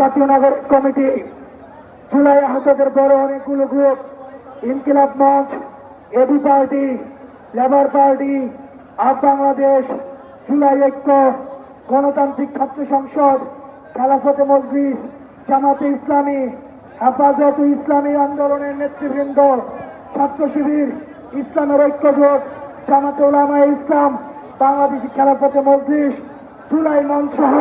জাতীয় নাগরিক কমিটি, জুলাই আহতদের বড় অনেকগুলো group, Inqilab Mancha, AB party, Labour Party, AAP Bangladesh, July Oikya, গণতান্ত্রিক ছাত্র সংসদ, খেলাফতে মজলিস, জামাতে ইসলামী, হেফাজত ইসলামী আন্দোলনের নেতৃবৃন্দ, ছাত্র শিবির, ইসলামের ঐক্য জোট জামাতে ওলামা ইসলাম, বাংলাদেশি খেলাফতে মজলিস, জুলাই মঞ্চ সহ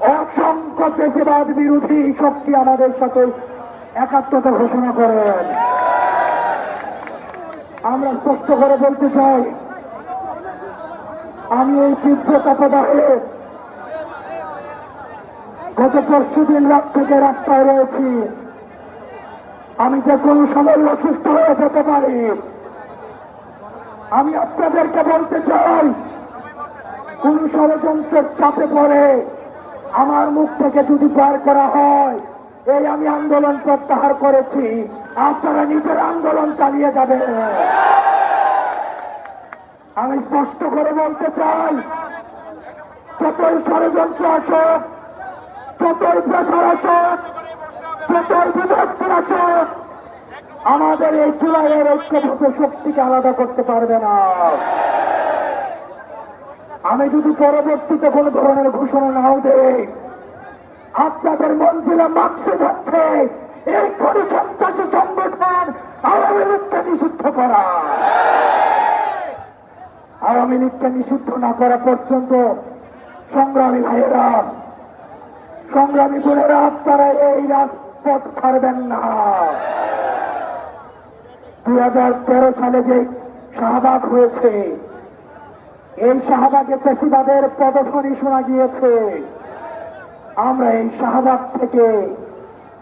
অসংখ্য পেশিবাদ বিরোধী শক্তি আমাদের সাথে একাত্মতা ঘোষণা করেন। আমরা স্পষ্ট করে বলতে চাই, আমি এই তীব্র তাপদাহে গত পরশু দিন রাত থেকে রাস্তায় রয়েছি। আমি যে কোনো সময় অসুস্থ হয়ে যেতে পারি। আমি আপনাদেরকে বলতে চাই, কোন ষড়যন্ত্রের চাপে পড়ে আমার মুখ থেকে যদি বার করা হয়, এই আমি আন্দোলন প্রত্যাহার করেছি। আপনারা নিজের আন্দোলন চালিয়ে যাবেন। আমি স্পষ্ট করে বলতে চাই যতই ষড়যন্ত্র আসুক যতই প্রেশার আসুক যতই বিভক্তি আসুক, আমাদের এই জুলাইয়ের ঐক্যবদ্ধ শক্তিকে আলাদা করতে পারবে না। আমি যদি পরবর্তীতে কোনো ধরনের ঘোষণা নাও দেই, আপনাদের মঞ্জিলে মাকসে যাচ্ছে এই সন্ত্রাসী সংগঠন আওয়ামী লীগকে নিষিদ্ধ করা। আওয়ামী লীগকে নিষিদ্ধ না করা পর্যন্ত সংগ্রামী ভাইয়েরা, সংগ্রামী বোনেরা, আপনারা এই রাজপথ ছাড়বেন না। দু হাজার তেরো সালে যে শাহবাগ হয়েছে এই শাহবাগে পেশিবাদের পদধ্বনি শোনা গিয়েছে। আমরা এই শাহবাগ থেকে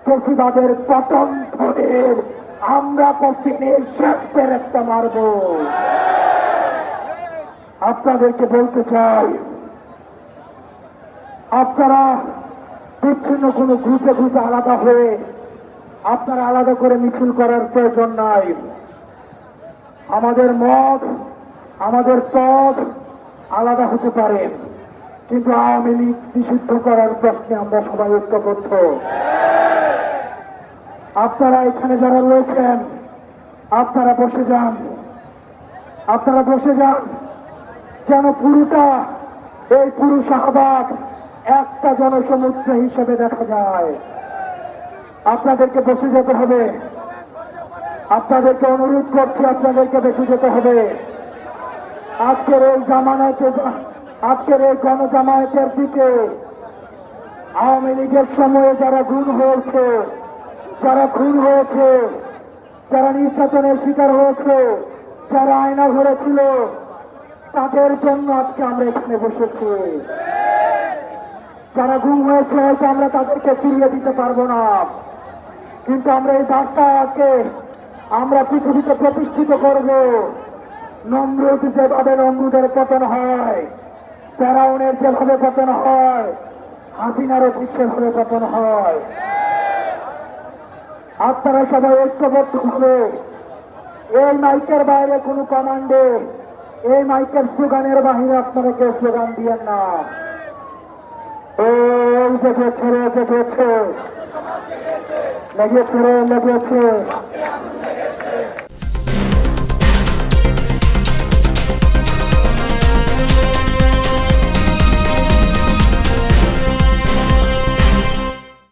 পেশিবাদের পতন ধরে আমরা পশ্চিমের শেষ পেরেকটা মারব। আপনাদেরকে বলতে চাই, আপনারা বিচ্ছিন্ন কোনো গ্রুপে গ্রুপে আলাদা হয়ে আপনারা আলাদা করে মিছিল করার প্রয়োজন নাই। আমাদের মত, আমাদের পথ আলাদা হতে পারে। কিন্তু আওয়ামী লীগ নিষিদ্ধ করার প্রশ্নে আমরা সবাই ঐক্যবদ্ধ। আপনারা এখানে যারা রয়েছেন, আপনারা বসে যান। আপনারা বসে যান। যেন পুরোটা, এই পুরো শাহবাগ একটা জনসমুদ্র হিসেবে দেখা যায়। আপনাদেরকে বসে যেতে হবে। আপনাদেরকে অনুরোধ করছি, আপনাদেরকে বেশি যেতে হবে। আজকের এই জামানাতে আজকের এই গণজামায়াতের দিকে আওয়ামী লীগের সময়ে যারা গুণ হয়েছে, যারা খুন হয়েছে, যারা নির্যাতনের শিকার হয়েছে, যারা আয়না ঘরেছিল তাদের জন্য আজকে আমরা এখানে বসেছি। যারা গুম হয়েছে, হয়তো আমরা তাদেরকে ফিরিয়ে দিতে পারব না। কিন্তু আমরা এই বার্তাকে আমরা পৃথিবীতে প্রতিষ্ঠিত করব। নমরুদ যেভাবে নমরুদের পতন হয়। ফেরাউনের যেভাবে পতন হয় হাসিনারও ঠিক সেভাবে পতন হয়। আপনারা সবাই ঐক্যবদ্ধ হবে এই মাইকের বাইরে কোনো কমান্ডে, এই মাইকের স্লোগানের বাহিরে আপনারা কেউ স্লোগান দিয়েন না। এই জেগেছে রে জেগেছে লেগেছে রে লেগেছে